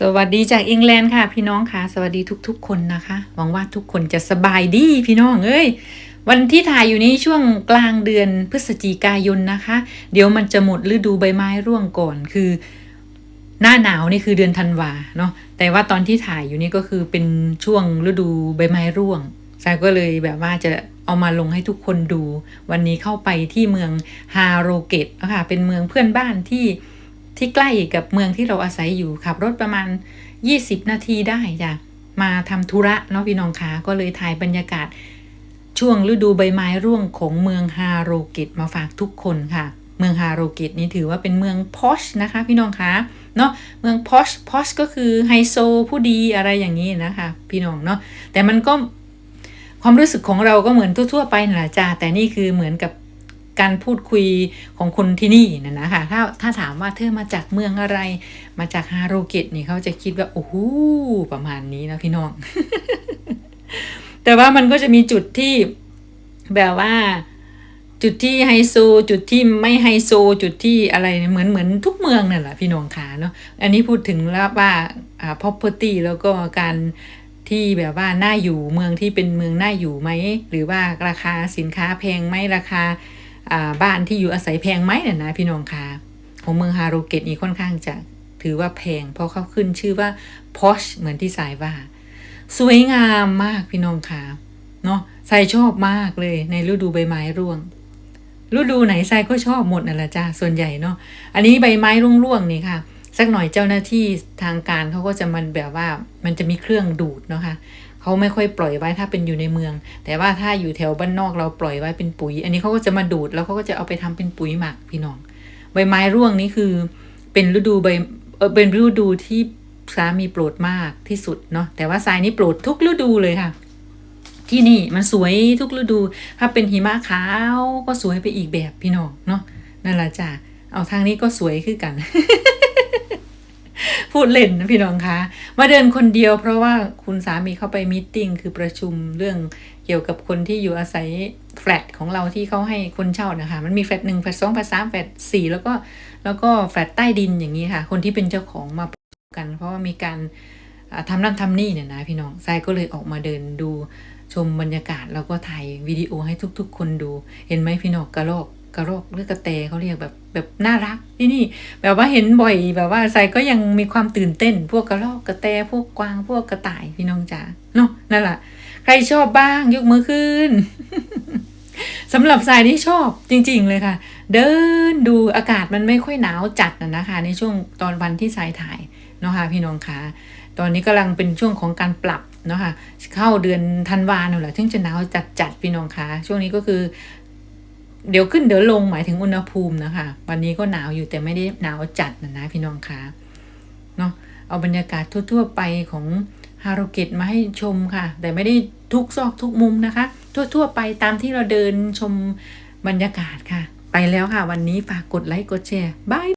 สวัสดีจากอังกฤษค่ะ พี่น้องค่ะ สวัสดีทุก ๆ คนนะคะ หวังว่าทุกคนจะสบายดีพี่น้องเอ้ยวันที่ถ่ายอยู่นี้ช่วงกลางเดือนพฤศจิกายนนะคะ เดี๋ยวมันจะหมดฤดูใบไม้ร่วงก่อนคือ หน้าหนาวนี่คือเดือนธันวาเนาะแต่ว่าตอนที่ถ่ายอยู่นี่ก็คือเป็นช่วงฤดูใบไม้ร่วงซายก็เลยแบบว่าจะเอามาลงให้ทุกคนดู วันนี้เข้าไปที่เมืองฮาโรเกตนะคะเป็นเมืองเพื่อนบ้านที่ ที่ใกล้กับเมืองที่เราอาศัยอยู่ขับรถประมาณ 20 นาทีได้จ้ะมาทำธุระเนาะพี่น้องคะก็เลยถ่ายบรรยากาศ ช่วงฤดูใบไม้ร่วงของเมืองฮาโรเกตมาฝากทุกคนค่ะ เมืองฮาโรเกตนี่ถือว่าเป็นเมืองพอชนะคะพี่น้องคะเนาะเมืองพอชพอชก็คือไฮโซผู้ดีอะไรอย่างนี้นะคะพี่น้องเนาะแต่มันก็ความรู้สึกของเราก็เหมือนทั่วๆไปน่ะจ้าแต่นี่คือเหมือนกับ การพูดคุยของคนที่นี่นะนะคะถ้าถ้าถามว่าเธอมาจากเมืองอะไร มาจากฮาโรเกตนี่เขาจะคิดว่าโอ้โหประมาณนี้นะพี่น้อง แต่ว่ามันก็จะมีจุดที่แบบว่าจุดที่ไฮโซจุดที่ไม่ไฮโซจุดที่อะไรเหมือนเหมือนทุกเมืองนั่นแหละพี่น้องขาเนาะอันนี้พูดถึงแล้วว่าอ่า property แล้วก็การที่แบบว่าน่าอยู่เมืองที่เป็นเมืองน่าอยู่ไหม หรือว่าราคาสินค้าแพงไหมราคา บ้านที่อยู่อาศัยแพงไหมเนี่ยนะพี่น้องคะของเมืองฮาโรเกตนี่ค่อนข้างจะถือว่าแพง เพราะเขาขึ้นชื่อว่า posh เหมือนที่สายว่า สวยงามมากพี่น้องคะเนาะใส่ชอบมากเลยในฤดูใบไม้ร่วง ฤดูไหนทรายก็ชอบหมดนั่นแหละจ้าส่วนใหญ่เนาะอันนี้ใบไม้ร่วงๆนี่ค่ะสักหน่อยเจ้าหน้าที่ทางการเขาก็จะมันแบบว่ามันจะมีเครื่องดูดเนาะค่ะ เขาไม่ค่อยปล่อยไว้ถ้าเป็นอยู่ในเมือง แต่ว่าถ้าอยู่แถวบ้านนอกเราปล่อยไว้เป็นปุ๋ย อันนี้เขาก็จะมาดูดแล้วเขาก็จะเอาไปทำเป็นปุ๋ยหมักพี่น้อง ใบไม้ร่วงนี่คือ เป็นฤดูใบเออเป็นฤดูที่สามีโปรดมากที่สุดเนาะแต่ว่าทรายนี่โปรดทุกฤดูเลยค่ะ ที่นี่มันสวยทุกฤดู ถ้าเป็นหิมะขาวก็สวยไปอีกแบบพี่น้องเนาะนั่นแหละจ้ะเอาทางนี้ก็สวยขึ้นกัน พูดเล่นนะพี่น้องคะมาเดินคนเดียวเพราะว่าคุณสามีเข้าไปมีติ้งคือประชุมเรื่องเกี่ยวกับคนที่อยู่อาศัยแฟลตของเราที่เขาให้คนเช่านะคะมันมีแฟลตหนึ่งแฟลตสองแฟลตสามแฟลตสี่แล้วก็แล้วก็แฟลตใต้ดินอย่างนี้ค่ะ คนที่เป็นเจ้าของมาพบกัน เพราะว่ามีการอ่าทำนั่นทำนี่เนี่ยนะพี่น้องทรายก็เลยออกมาเดินดูชมบรรยากาศแล้วก็ถ่ายวิดีโอให้ทุกๆ คนดู เห็นไหมพี่น้องกระรอก กระรอกหรือกระแตเขาเรียกแบบแบบน่ารักที่นี่ แบบว่าเห็นบ่อยแบบว่าใส่ก็ยังมีความตื่นเต้น พวกกระรอกกระแตพวกกวางพวกกระต่ายพี่น้องจ๋าเนาะนั่นแหละใครชอบบ้างยกมือขึ้นสำหรับสายที่ชอบจริงๆเลยค่ะ เดินดูอากาศมันไม่ค่อยหนาวจัดนะนะคะ ในช่วงตอนวันที่สายถ่ายเนาะค่ะพี่น้องคะตอนนี้กำลังเป็นช่วงของการปรับเนาะค่ะเข้าเดือนธันวาเนี่ยแหละถึงจะหนาวจัดจัดพี่น้องคะช่วงนี้ก็คือ เดี๋ยวขึ้นเดี๋ยวลงหมายถึงอุณหภูมินะคะ วันนี้ก็หนาวอยู่แต่ไม่ได้หนาวจัดนะนะพี่น้องคะเนาะเอาบรรยากาศทั่ว ๆ ไปของฮารุกิตมาให้ชมค่ะ แต่ไม่ได้ทุกซอกทุกมุมนะคะ ทั่ว ๆ ไปตามที่เราเดินชมบรรยากาศค่ะ ไปแล้วค่ะ วันนี้ฝากกดไลค์กดแชร์บาย